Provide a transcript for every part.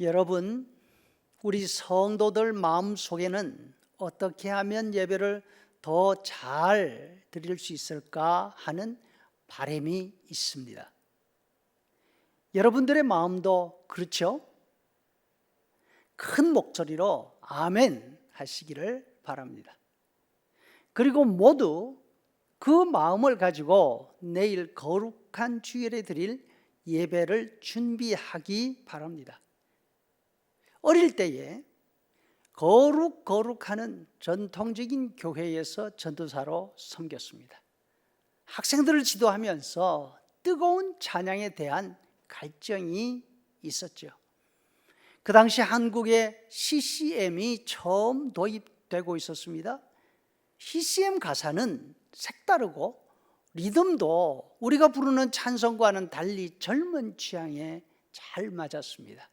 여러분, 우리 성도들 마음 속에는 어떻게 하면 예배를 더 잘 드릴 수 있을까 하는 바람이 있습니다. 여러분들의 마음도 그렇죠? 큰 목소리로 아멘 하시기를 바랍니다. 그리고 모두 그 마음을 가지고 내일 거룩한 주일에 드릴 예배를 준비하기 바랍니다. 어릴 때에 거룩 거룩하는 전통적인 교회에서 전도사로 섬겼습니다. 학생들을 지도하면서 뜨거운 찬양에 대한 갈증이 있었죠. 그 당시 한국에 CCM이 처음 도입되고 있었습니다. CCM 가사는 색다르고 리듬도 우리가 부르는 찬송과는 달리 젊은 취향에 잘 맞았습니다.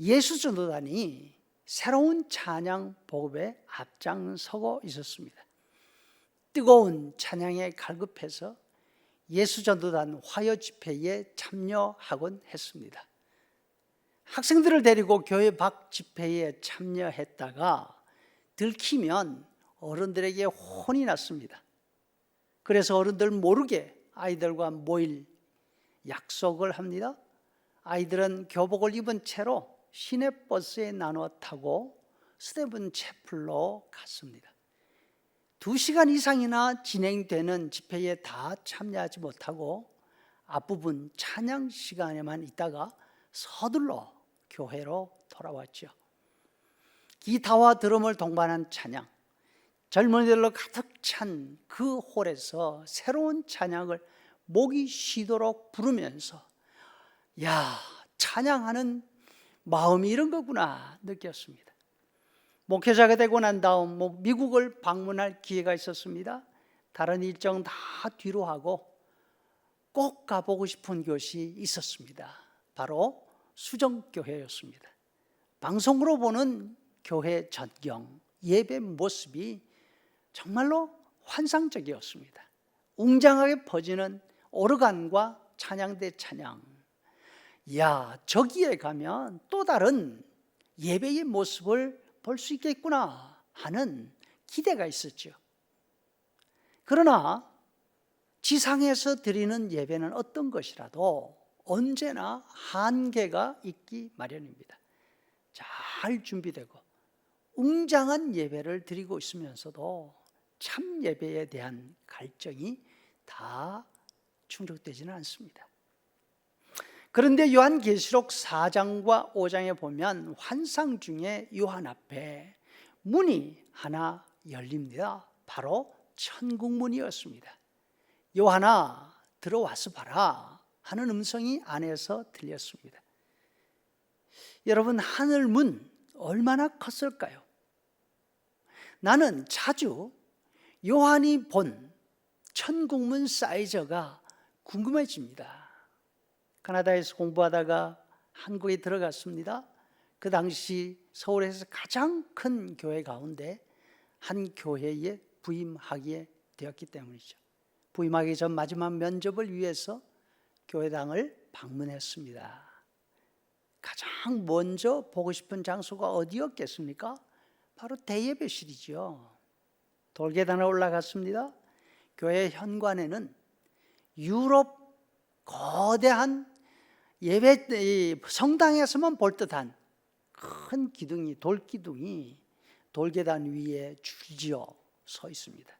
예수 전도단이 새로운 찬양 보급에 앞장서고 있었습니다. 뜨거운 찬양에 갈급해서 예수 전도단 화요 집회에 참여하곤 했습니다. 학생들을 데리고 교회 밖 집회에 참여했다가 들키면 어른들에게 혼이 났습니다. 그래서 어른들 모르게 아이들과 모일 약속을 합니다. 아이들은 교복을 입은 채로 시내버스에 나눠 타고 스테븐 채플로 갔습니다. 두 시간 이상이나 진행되는 집회에 다 참여하지 못하고 앞부분 찬양 시간에만 있다가 서둘러 교회로 돌아왔죠. 기타와 드럼을 동반한 찬양, 젊은이들로 가득 찬 그 홀에서 새로운 찬양을 목이 쉬도록 부르면서 야 찬양하는 마음이 이런 거구나 느꼈습니다. 목회자가 되고 난 다음 뭐 미국을 방문할 기회가 있었습니다. 다른 일정 다 뒤로 하고 꼭 가보고 싶은 곳이 있었습니다. 바로 수정교회였습니다. 방송으로 보는 교회 전경, 예배 모습이 정말로 환상적이었습니다. 웅장하게 퍼지는 오르간과 찬양대 찬양. 야, 저기에 가면 또 다른 예배의 모습을 볼 수 있겠구나 하는 기대가 있었죠. 그러나 지상에서 드리는 예배는 어떤 것이라도 언제나 한계가 있기 마련입니다. 잘 준비되고 웅장한 예배를 드리고 있으면서도 참 예배에 대한 갈증이 다 충족되지는 않습니다. 그런데 요한계시록 4장과 5장에 보면 환상 중에 요한 앞에 문이 하나 열립니다. 바로 천국문이었습니다. 요한아 들어와서 봐라 하는 음성이 안에서 들렸습니다. 여러분 하늘 문 얼마나 컸을까요? 나는 자주 요한이 본 천국문 사이즈가 궁금해집니다. 카나다에서 공부하다가 한국에 들어갔습니다. 그 당시 서울에서 가장 큰 교회 가운데 한 교회에 부임하게 되었기 때문이죠. 부임하기 전 마지막 면접을 위해서 교회당을 방문했습니다. 가장 먼저 보고 싶은 장소가 어디였겠습니까? 바로 대예배실이죠. 돌계단에 올라갔습니다. 교회 현관에는 유럽 거대한 예배 성당에서만 볼 듯한 큰 기둥이 돌 기둥이 돌계단 위에 줄지어 서 있습니다.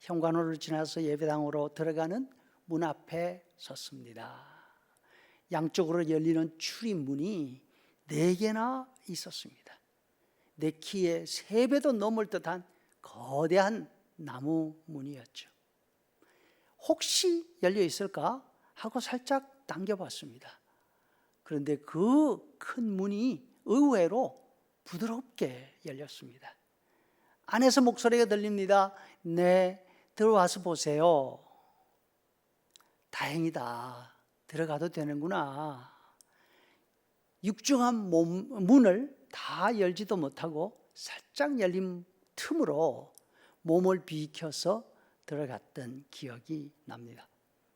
현관으로 지나서 예배당으로 들어가는 문 앞에 섰습니다. 양쪽으로 열리는 출입문이 네 개나 있었습니다. 내 키에 세 배도 넘을 듯한 거대한 나무 문이었죠. 혹시 열려 있을까 하고 살짝 당겨봤습니다. 그런데 그 큰 문이 의외로 부드럽게 열렸습니다. 안에서 목소리가 들립니다. 네, 들어와서 보세요. 다행이다. 들어가도 되는구나. 육중한 몸, 문을 다 열지도 못하고 살짝 열린 틈으로 몸을 비켜서 들어갔던 기억이 납니다.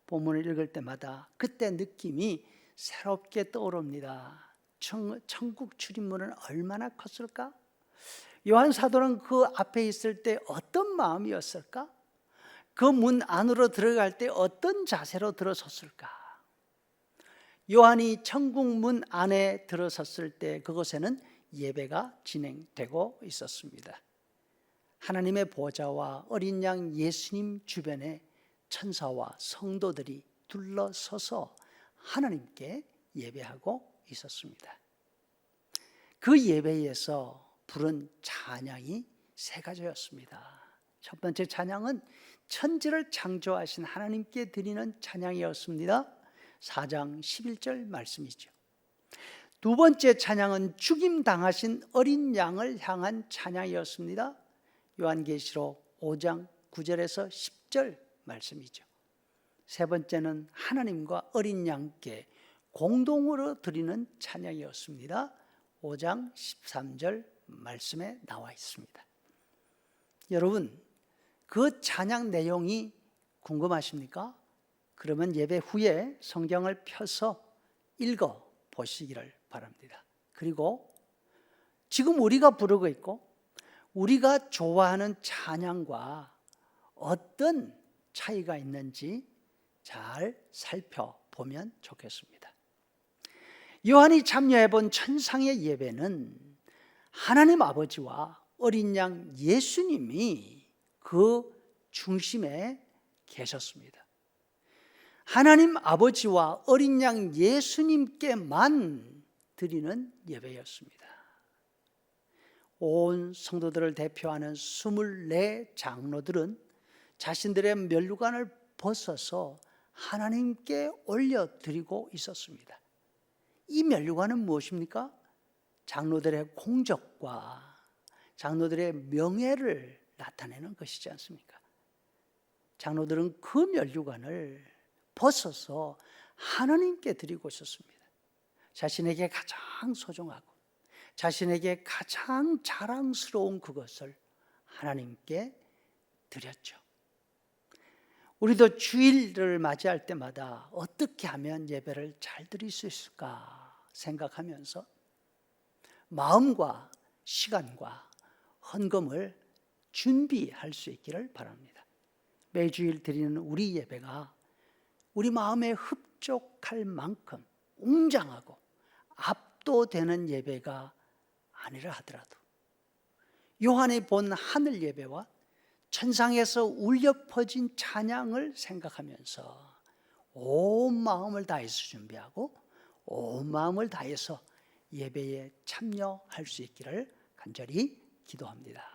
본문을 읽을 때마다 그때 느낌이 새롭게 떠오릅니다. 청, 천국 출입문은 얼마나 컸을까? 요한 사도는 그 앞에 있을 때 어떤 마음이었을까? 그 문 안으로 들어갈 때 어떤 자세로 들어섰을까? 요한이 천국 문 안에 들어섰을 때 그곳에는 예배가 진행되고 있었습니다. 하나님의 보좌와 어린 양 예수님 주변에 천사와 성도들이 둘러서서 하나님께 예배하고 있었습니다. 그 예배에서 부른 찬양이 세 가지였습니다. 첫 번째 찬양은 천지를 창조하신 하나님께 드리는 찬양이었습니다. 4장 11절 말씀이죠. 두 번째 찬양은 죽임 당하신 어린 양을 향한 찬양이었습니다. 요한계시록 5장 9절에서 10절 말씀이죠. 세 번째는 하나님과 어린 양께 공동으로 드리는 찬양이었습니다. 5장 13절 말씀에 나와 있습니다. 여러분, 그 찬양 내용이 궁금하십니까? 그러면 예배 후에 성경을 펴서 읽어 보시기를 바랍니다. 그리고 지금 우리가 부르고 있고 우리가 좋아하는 찬양과 어떤 차이가 있는지 잘 살펴보면 좋겠습니다. 요한이 참여해 본 천상의 예배는 하나님 아버지와 어린 양 예수님이 그 중심에 계셨습니다. 하나님 아버지와 어린 양 예수님께만 드리는 예배였습니다. 온 성도들을 대표하는 24 장로들은 자신들의 면류관을 벗어서 하나님께 올려드리고 있었습니다. 이 면류관은 무엇입니까? 장로들의 공적과 장로들의 명예를 나타내는 것이지 않습니까? 장로들은 그 면류관을 벗어서 하나님께 드리고 있었습니다. 자신에게 가장 소중하고 자신에게 가장 자랑스러운 그것을 하나님께 드렸죠. 우리도 주일을 맞이할 때마다 어떻게 하면 예배를 잘 드릴 수 있을까 생각하면서 마음과 시간과 헌금을 준비할 수 있기를 바랍니다. 매주일 드리는 우리 예배가 우리 마음에 흡족할 만큼 웅장하고 압도되는 예배가 아니라 하더라도 요한이 본 하늘 예배와 천상에서 울려 퍼진 찬양을 생각하면서 온 마음을 다해서 준비하고 온 마음을 다해서 예배에 참여할 수 있기를 간절히 기도합니다.